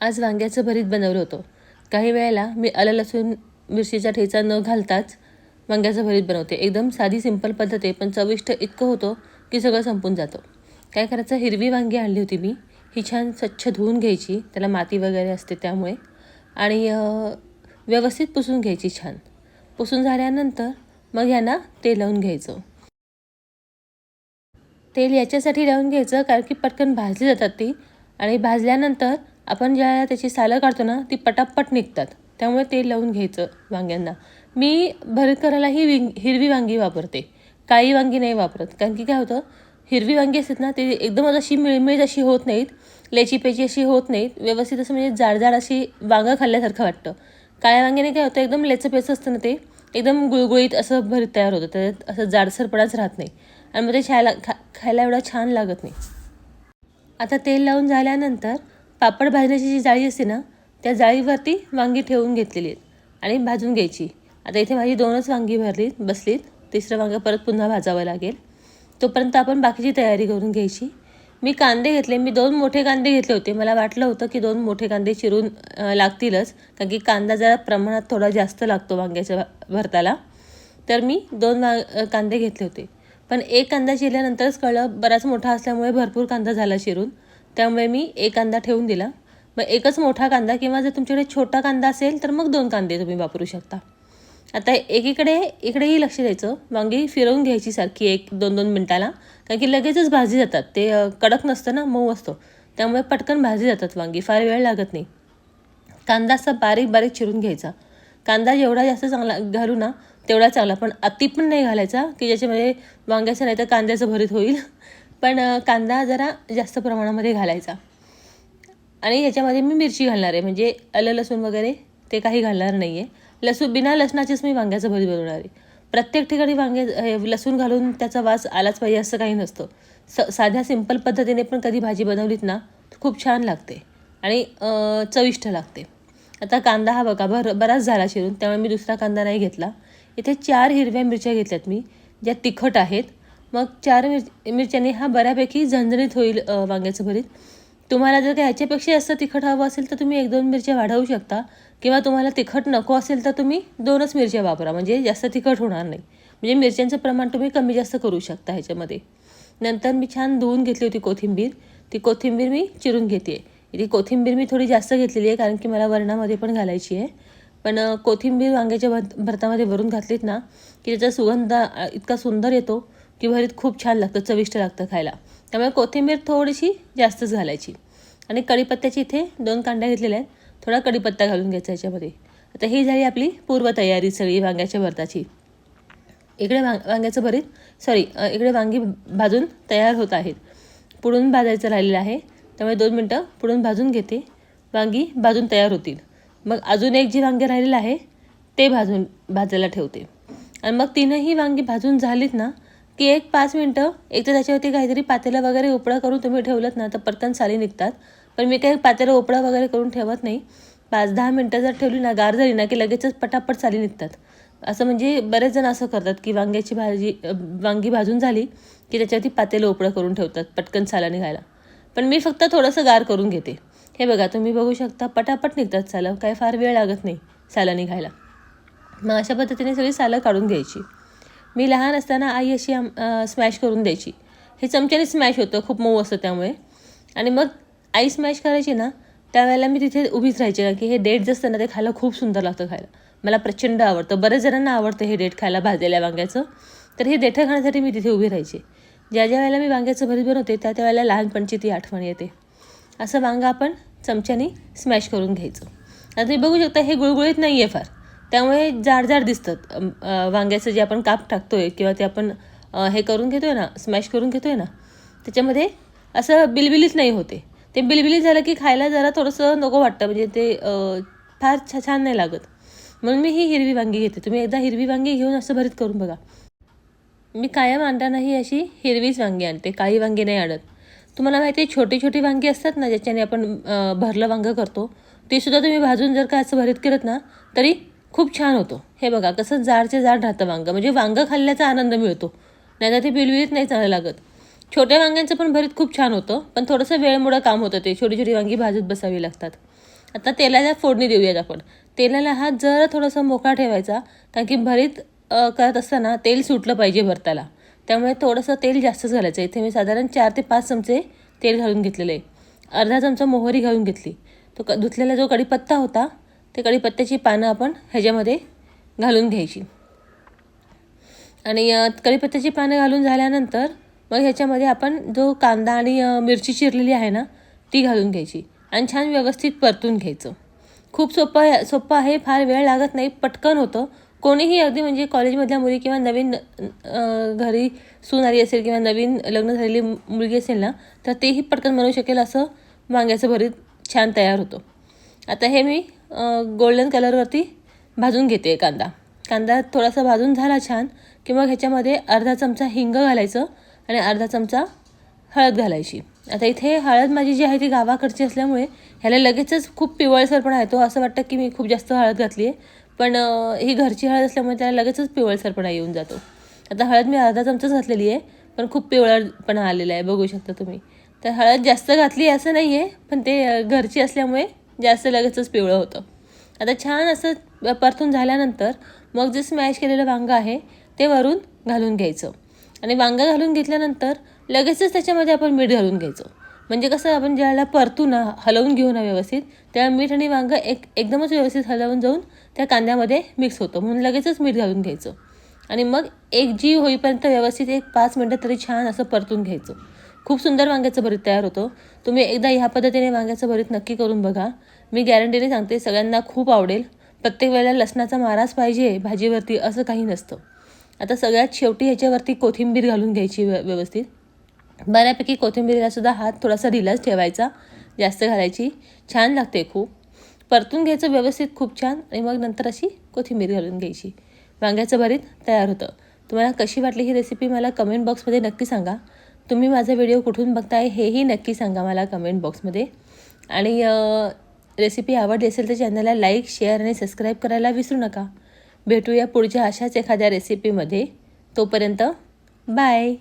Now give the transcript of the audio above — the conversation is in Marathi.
आज वांग्याचं भरीत बनवलं होतं. काही वेळेला मी आलं लसूण मिरचीचा ठेचा न घालताच वांग्याचं भरीत बनवते. एकदम साधी सिंपल पद्धत आहे पण चविष्ट इतकं होतं की सगळं संपून जातं. काय करायचं? हिरवी वांगी आणली होती मी. ही छान स्वच्छ धुवून घ्यायची. त्याला माती वगैरे असते त्यामुळे. आणि व्यवस्थित पुसून घ्यायची छान. पुसून झाल्यानंतर मग यांना तेल लावून घ्यायचं. तेल याच्यासाठी लावून घ्यायचं कारण की पटकन भाजली जातात ती. आणि भाजल्यानंतर आपण ज्या त्याची सालं काढतो ना ती पटापट निघतात. त्यामुळे तेल लावून घ्यायचं वांग्यांना. मी भरीत करायला ही विंग हिरवी वांगी वापरते. काळी वांगी नाही वापरत. कारण की काय होतं हिरवी वांगी असतात ना ते एकदम अशी मिळमिळीत अशी होत नाहीत. लेची पेची अशी होत नाहीत. व्यवस्थित असं म्हणजे जाडजाड अशी वांगं खाल्ल्यासारखं वाटतं. काळ्या वांग्याने काय होतं एकदम लेचंपेचं असतं ना ते एकदम गुळगुळीत असं भरीत तयार होतं. त्याच्यात असं जाडसरपणाच राहत नाही. आणि मग ते खायला खा खायला एवढा छान लागत नाही. आता तेल लावून झाल्यानंतर पापड भाजण्याची जी जाळी असते ना त्या जाळीवरती वांगी ठेवून घेतलेली आहेत आणि भाजून घ्यायची. आता इथे माझी दोनच वांगी भरलीत बसलीत. तिसरं वांगं परत पुन्हा भाजावं लागेल. तोपर्यंत आपण बाकीची तयारी करून घ्यायची. मी कांदे घेतले मी दोन मोठे कांदे घेतले होते. मला वाटलं होतं की दोन मोठे कांदे चिरून लागतीलच. कारण की कांदा जरा प्रमाणात थोडा जास्त लागतो वांग्याच्या भरताला. तर मी दोन वा कांदे घेतले होते. पण एक कांदा चिरल्यानंतरच कळलं बराच मोठा असल्यामुळे भरपूर कांदा झाला चिरून. त्यामुळे मी एक कांदा ठेवून दिला. मग एकच मोठा कांदा किंवा जर तुमच्याकडे छोटा कांदा असेल तर मग दोन कांदे तुम्ही वापरू शकता. आता एकीकडे इकडेही लक्ष द्यायचं. वांगी फिरवून घ्यायची सारखी एक दोन दोन मिनटाला. कारण की लगेचच भाजी जातात. ते कडक नसतं ना मऊ असतो. त्यामुळे पटकन भाजी जातात वांगी. फार वेळ लागत नाही. कांदा असा बारीक बारीक चिरून घ्यायचा. कांदा जेवढा जास्त चांगला घालू ना तेवढा चांगला. पण अति पण नाही घालायचा की ज्याच्यामध्ये वांग्याचं नाही तर कांद्याचं भरीत होईल. पण कांदा जरा जास्त प्रमाणामध्ये घालायचा. आणि याच्यामध्ये मी मिरची घालणार आहे. म्हणजे आलं लसूण वगैरे ते काही घालणार नाही आहे लसूण बिना लसणाचीच मी वांग्याचं भरीत बनवणार आहे. प्रत्येक ठिकाणी वांगे लसूण घालून त्याचा वास आलाच पाहिजे असं काही नसतं. स साध्या सिंपल पद्धतीने पण कधी भाजी बनवलीत ना खूप छान लागते. आणि चविष्ट लागते. आता कांदा हा बघा भर बराच झाला शिरून. त्यामुळे मी दुसरा कांदा नाही घेतला. इथे चार हिरव्या मिरच्या घेतल्यात मी ज्या तिखट आहेत. मग चार मिर मिरच्याने हा बऱ्यापैकी झणझणीत होईल वांग्याचं भरीत. तुम्हाला जर का ह्याच्यापेक्षा जास्त तिखट हवं असेल तर तुम्ही एक दोन मिरच्या वाढवू शकता. किंवा तुम्हाला तिखट नको असेल तर तुम्ही दोनच मिरच्या वापरा. म्हणजे जास्त तिखट होणार नाही. म्हणजे मिरच्यांचं प्रमाण तुम्ही कमी जास्त करू शकता ह्याच्यामध्ये. नंतर मी छान धुवून घेतली होती कोथिंबीर. ती कोथिंबीर मी चिरून घेते ती कोथिंबीर मी थोडी जास्त घेतलेली आहे कारण की मला वरणामध्ये पण घालायची आहे. पण कोथिंबीर वांग्याच्या भर भरतामध्ये भरून घातलीत ना की त्याचा सुगंध इतका सुंदर येतो. की भरीत खूप छान लागतं चविष्ट लागतं खायला. त्यामुळे कोथिंबीर थोडीशी जास्तच घालायची. आणि कढीपत्त्याची इथे दोन कांड्या घेतलेल्या आहेत. थोडा कढीपत्ता घालून घ्यायचा याच्यामध्ये. आता ही झाली आपली पूर्वतयारी सगळी वांग्याच्या भरताची. इकडे वांग वांग्याचं भरीत सॉरी इकडे वांगी भाजून तयार होत आहेत. पुढून भाजायचं राहिलेलं आहे. त्यामुळे दोन मिनटं पुढून भाजून घेते. वांगी भाजून तयार होतील. मग अजून एक जी वांगे राहिलेलं आहे ते भाजून भाजायला ठेवते. आणि मग तीनही वांगी भाजून झालीत ना की एक पाच मिनटं एक तर त्याच्यावरती काहीतरी पातेलं वगैरे उपळा करून तुम्ही ठेवलंत ना तर पटकन साली निघतात. पण मी काही पातेलं उपळा वगैरे करून ठेवत नाही. पाच दहा मिनटं जर ठेवली ना गार झाली ना की लगेचच पटापट साली निघतात. असं म्हणजे बरेच जण असं करतात की वांग्याची भाजी वांगी भाजून झाली की त्याच्यावरती पातेलं उपळं करून ठेवतात पटकन साला निघायला. पण मी फक्त थोडंसं गार करून घेते. हे बघा तुम्ही बघू शकता पटापट निघतात सालं. काय फार वेळ लागत नाही साला निघायला. मग अशा पद्धतीने सगळी सालं काढून घ्यायची. मी लहान असताना आई अशी आम स्मॅश करून द्यायची. हे चमच्याने स्मॅश होतं खूप मऊ असतं त्यामुळे. आणि मग आई स्मॅश करायची ना त्यावेळेला मी तिथे उभीच राहायची कारण की हे डेट असतं ना ते खायला खूप सुंदर लागतं खायला. मला प्रचंड आवडतं. बरेच जणांना आवडतं हे डेट खायला भाजलेल्या वांग्याचं. तर हे देठं खाण्यासाठी मी तिथे उभी राहायचे. ज्या ज्या वेळेला मी वांग्याचं भरीत बनवते त्या त्या वेळेला लहानपणची ती आठवण येते. असं वांगं आपण चमच्याने स्मॅश करून घ्यायचं. आता तुम्ही बघू शकता हे गुळगुळीत नाही आहे फार. त्यामुळे जाड जाड दिसतात वांग्याचं जे आपण काप टाकतोय किंवा ते आपण हे करून घेतोय ना स्मॅश करून घेतोय ना त्याच्यामध्ये असं बिलबिलीच नाही होते. ते बिलबिली झालं की खायला जरा थोडंसं नको वाटतं. म्हणजे ते फार छा छान नाही लागत. म्हणून मी ही हिरवी वांगी घेते. तुम्ही एकदा हिरवी वांगी घेऊन असं भरीत करून बघा. मी कायम आणतानाही अशी हिरवीच वांगी आणते. काळी वांगी नाही आणत. तुम्हाला माहिती आहे छोटी छोटी वांगी असतात ना ज्याच्याने आपण भरलं वांगं करतो ती सुद्धा तुम्ही भाजून जर का असं भरीत केलं ना तरी खूप छान होतो. हे बघा कसं जाडचे जाड राहतं वांगं. म्हणजे वांगं खाल्ल्याचा आनंद मिळतो. नाहीतर ते बिलबिलीत नाही चांगलं लागत. छोट्या वांग्यांचं पण भरीत खूप छान होतं पण थोडंसं वेळमुळं काम होतं ते. छोटी छोटी वांगी भाजत बसावी लागतात. आता तेलाला फोडणी देऊयात आपण. तेलाला हा जरा थोडासा मोकळा ठेवायचा कारण की भरीत करत असताना तेल सुटलं पाहिजे भरताला. त्यामुळे थोडंसं तेल जास्तच घालायचं. इथे मी साधारण चार ते पाच चमचे तेल घालून घेतलेलं आहे. अर्धा चमचा मोहरी घालून घेतली. तो क धुतलेला जो कढीपत्ता होता ते कढीपत्त्याची पानं आपण ह्याच्यामध्ये घालून घ्यायची. आणि कढीपत्त्याची पानं घालून झाल्यानंतर मग ह्याच्यामध्ये आपण जो कांदा आणि मिरची चिरलेली आहे ना ती घालून घ्यायची. आणि छान व्यवस्थित परतून घ्यायचं. खूप सोपं आहे सोपं आहे फार वेळ लागत नाही पटकन होतं. कोणीही अगदी म्हणजे कॉलेजमधल्या मुली किंवा नवीन घरी सून आली असेल किंवा नवीन लग्न झालेली मुलगी असेल ना तर तेही पटकन बनवू शकेल असं वांग्याचं भरीत छान तयार होतं. आता हे मी गोल्डन कलरवरती भाजून घेते कांदा. कांदा थोडासा भाजून झाला छान की मग ह्याच्यामध्ये अर्धा चमचा हिंग घालायचं आणि अर्धा चमचा हळद घालायची. आता इथे हळद माझी जी आहे ती गावाकडची असल्यामुळे ह्याला लगेचच खूप पिवळसरपणा येतो असं वाटतं की मी खूप जास्त हळद घातली आहे पण ही घरची हळद असल्यामुळे त्याला लगेचच पिवळसरपणा येऊन जातो. आता हळद मी अर्धा चमचाच घातलेली आहे पण खूप पिवळपणा आलेला आहे. बघू शकता तुम्ही. तर हळद जास्त घातली असं नाही आहे पण ते घरची असल्यामुळे जास्त लगेचच पिवळं होतं. आता छान असं परतून झाल्यानंतर मग जे स्मॅश केलेलं वांगं आहे ते वरून घालून घ्यायचं. आणि वांगं घालून घेतल्यानंतर लगेचच त्याच्यामध्ये आपण मीठ घालून घ्यायचं. म्हणजे कसं आपण ज्यावेळेला परतू ना हलवून घेऊ ना व्यवस्थित तेव्हा मीठ आणि वांगं एक एकदमच व्यवस्थित हलवून जाऊन त्या कांद्यामध्ये मिक्स होतं. म्हणून लगेचच मीठ घालून घ्यायचं. आणि मग एक जीव होईपर्यंत व्यवस्थित एक पाच मिनटं तरी छान असं परतून घ्यायचं. खूप सुंदर वांग्याचं भरीत तयार होतं. तुम्ही एकदा ह्या पद्धतीने वांग्याचं भरीत नक्की करून बघा. मी गॅरंटीने सांगते सगळ्यांना खूप आवडेल. प्रत्येक वेळेला लसणाचा माराच पाहिजे भाजीवरती असं काही नसतं. आता सगळ्यात शेवटी ह्याच्यावरती कोथिंबीर घालून घ्यायची व्य- व्यवस्थित. बऱ्यापैकी कोथिंबीरलासुद्धा हात थोडासा ढिलाच ठेवायचा जास्त घालायची. छान लागते खूप. परतून घ्यायचं व्यवस्थित खूप छान आणि मग नंतर अशी कोथिंबीर घालून घ्यायची. वांग्याचं भरीत तयार होतं. तुम्हाला कशी वाटली ही रेसिपी मला कमेंट बॉक्समध्ये नक्की सांगा. तुम्ही माझा व्हिडिओ कुठून बघताय हेही नक्की सांगा मला कमेंट बॉक्समध्ये आणि रेसिपी आवडली असेल तर चॅनलला लाईक शेअर आणि सबस्क्राईब करायला विसरू नका. भेटूया पुढच्या अशाच एखाद्या रेसिपीमध्ये तोपर्यंत बाय